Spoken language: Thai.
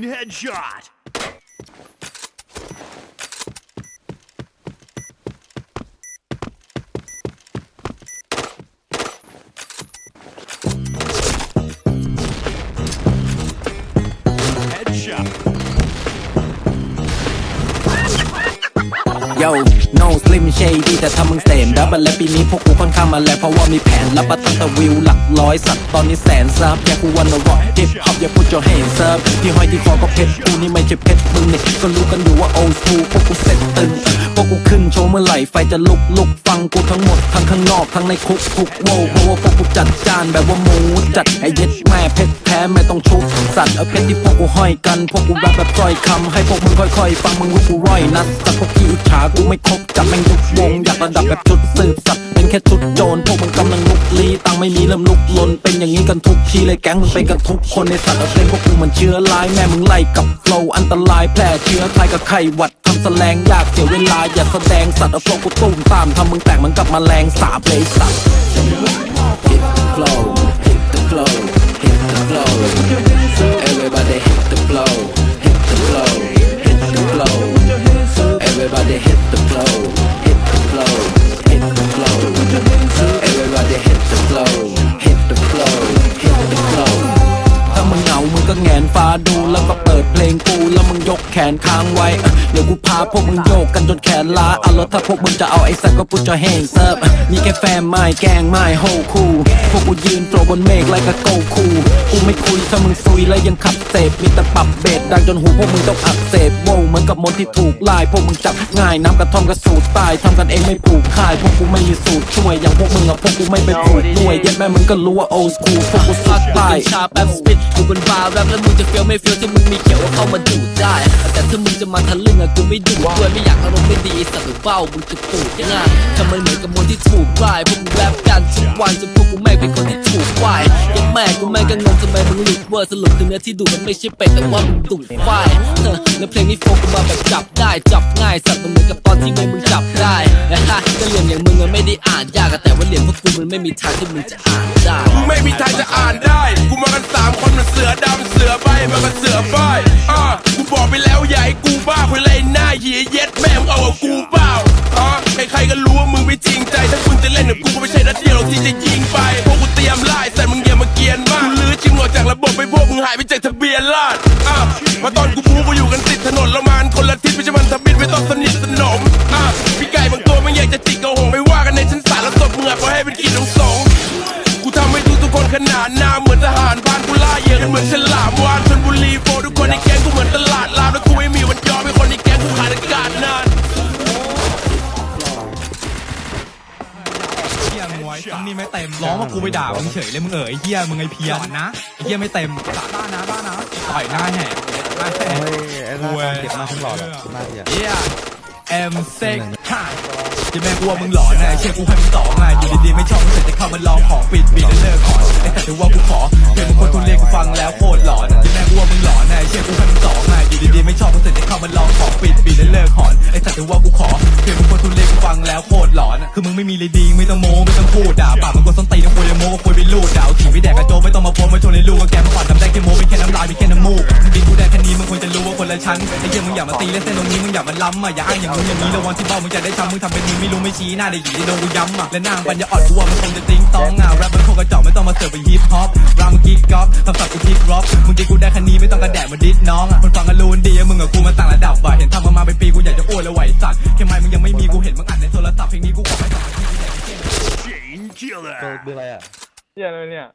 Chain headshot. Headshot. Yo no slim shady แต่ถ้ามึงเสมดับและปีนี้พวกกูค่อนข้างมาแล้วเพราะว่ามีแผนรับประตั้งแต่วิวหลักร้อยสัตว์ตอนนี้แสนซับแค่กูวันละวอฮิปฮอปอย่าพูดจอให้เซิร์ฟที่ห้อยที่คอก็เพชรกูนี่ไม่ใช่เพชรมึงนี่ก็รู้กันอยู่ว่า old school พวกกูเซ็ตตึงพวกกูขึ้นโชว์เมื่อไหร่ไฟจะลุกลุกฟังกูทั้งหมดทั้งข้างนอกทั้งในคุกทุกโวเพราะว่าพวกกูจัดจานแบบว่าหมูจัดไอเย็ดแม่เพชรแท้ไม่ต้องชุบ สัตว์เอาเพชรที่พวกกูห้อยกัน พวกกูแรปแบบจ้อยคำให้พวกมึงค่อยๆ ฟังมึงรู้กูร้อยนัดแต่พวกขี้อิจฉากูไม่คบจับแม่งทุกวงอยากระดับแบบชุดสืบสัตว์เป็นแค่ชุดโจรพวกมึงกำลังลุกลี้ตังไม่มีเริ่มลุกลนเป็นอย่างนี้กันทุกทีเลยแก๊งมึงเป็นกันทุกคนในสัตว์เอาเป็นพวกกูเหมือนเชื้อร้ายแม่มึงไล่กับโฟลอันตรายแพร่เชื้อใครกับไข้หวัดทำแสลงยากเสียเวลาอย่าแสดงสัตว์เอาโฟลว์กูตุ้มตามทำมึงแตกเหมันกับแมลงสาบเลยสัตว์ Hit the flow, hit the flow, hit the flow. นค้างไว้เอ้อเดี๋ยวกูพาพวกมึงโยกกันจนแขนล้าเอาแล้วถ้าพวกมึงจะเอาไอ้สัตว์ก็พูดจะแห้งเซิร์ฟมีแค่แฟมไม่แกล้งไม่โฮคูพวกกูยืนโปรบนเมฆไล่กับโกคูกูไม่คุยถ้ามึงซุยแล้วยังขับเสพมีแต่ปรับเบสดังจนหูพวกมึงต้องอักเสบโว้วเหมือนกับมนต์ที่ถูกไล่พวกมึงจับง่ายน้ำกระท่อมกระสูตรตายทำกันเองไม่ผูกค่ายพวกกูไม่มีสูตรช่วยอย่างพวกมึงอะพวกกูไม่ไปผูกด้วยยัดแม่มึงก็รู้ว่าโอสคูพวกกูสุดตายชาแป๊บสปิดอยู่บนบาร์แรปแล้วมึงจะเฟี้ยวไม่เฟี้ยวที่มึงมีเขียวว่าเข้ามาดูดได้แต่ถ้ามึงจะมาทะลึ่งอะกูไม่ดูด้วยไม่อยากอารมณ์ไม่ดีสัตว์หรือเบ้ามึงจะปูดง่ายทำมันเหมือนกับมนที่ถูกกลายพวกมึงแรปกันทุกวันจนพวกกูแม่งเป็นคนที่ถูกไหวยังแม่กูแม่งก็งงทำไมมึงหลุดเวอร์สรุปคือเนื้อที่ดูมันไม่ใช่เป็ดแต่ว่ามึงดูดไฟเออแล้วเพลงนี้โฟกัสมาแบบจับได้จับง่ายสัตว์มันเหมือนกับตอนที่ไม่มึงจับได้นะฮะก็เหลี่ยมอย่างมึงมันไม่ได้อ่านยากแต่ว่าเหลี่ยมพวกกูมันไม่มีทางที่มึงจะอ่านได้กูไม่มีทางจะอ่านได้ กูมากันสามคนมันเสือดำ นลาดอะมาตอนกูพูกูอยู่กันติดถนนละมานคนละทิศไม่ใช่มันทบินไม่ต้องสนิทสนมอะพี่ไก่บางตัวมันอยากจะจิกเอาหงไม่ว่ากันในชั้นศาลแล้วตบมือะปล่อให้เป็นกินของสงกูทำให้ทุกทุกคนขนาดหน้าเหมือนทหารพรานกูล่าเหยื่อกันเหมือนฉลามวานชนบุรีโฟทุกคนในแก๊งกูเหมือนตลาดลาว เต็มร้องว่ากูไปด่ามึงเฉยเลยมึงเอ๋ยเฮียมึงไอเพี้ยนนะไอเฮียไม่เต็มบ้านะบ้านะต่อยหน้าแหกหน้าแหก เฮ้ยไอ้หน้าตาเจ็บมากทั้งหลอดอะหน้าเจ็บ เฮียเอ็มเซ็กฮ่าจะแม่งกลัวมึงหลอนนะเชื่อกูให้มึงต่อมาอยู่ดีๆไม่ชอบมึงเสร็จจะเข้ามาลองของปิดปิดแล้วเลิกก่อนไอ้แต่ถือว่ากูขอเพลงมึงคนทุเรียนกูฟังแล้วโคตรหลอนจะแม่งกลัวมึงหลอนนะเชื่อกูให้มึงต่อมาอยู่ดีๆไม่ชอบมึงเสร็จจะเข้ามาลองของปิดปิดแล้วเลิกก่อนไอ้แต่ถือว่ากูขอ ฟังแล้วโคตรหลอนคือมึงไม่มีเลยดีไม่ต้องโม้ไม่ต้องพูดด่าปากมันก็ส้นตีนต้องคุยโม้ก็คุยไปลูดด่าเอาถีบไปแดกกระโจไม่ต้องมาโพสมาโชำอะอย่าอ้างอย่างนู้นอย่างนี้ระวังที่บ้ามึงจะได้ช้ำมึงทำเป็นมึงไม่รู้ไม่ชี้หน้าได้หยีได้โดนกูย้ำอะและนางปัญญาอ่อนกูว่ามันคงจะติ้งต้องอะแรปมันคงกระจอกไม่ต้องมาเสิร์ฟเป็นฮิปฮอปรามกิ๊กก๊อฟคำศัพท์กูทิกร็อกมึงกินกูได้แค่นี้ไม่ต้องกระแดะมาดิสน้องอะคนฟังกันรู้ดีอะมึงกับกูมันต่างระดับว่ะเห็นทำมามาเป็นปีกูอยากจะอ้วนแล้วไหวสัตว์แค่ไม่มึงยังไม่มีกูเห็นมึงอัดในโทรศัพท์เพลงนี้กูขอให้สองนาทีกูอยากจะเต้น Chain ตัว killer. เบอร์อะไรอะเฮียอะไรเนี่ย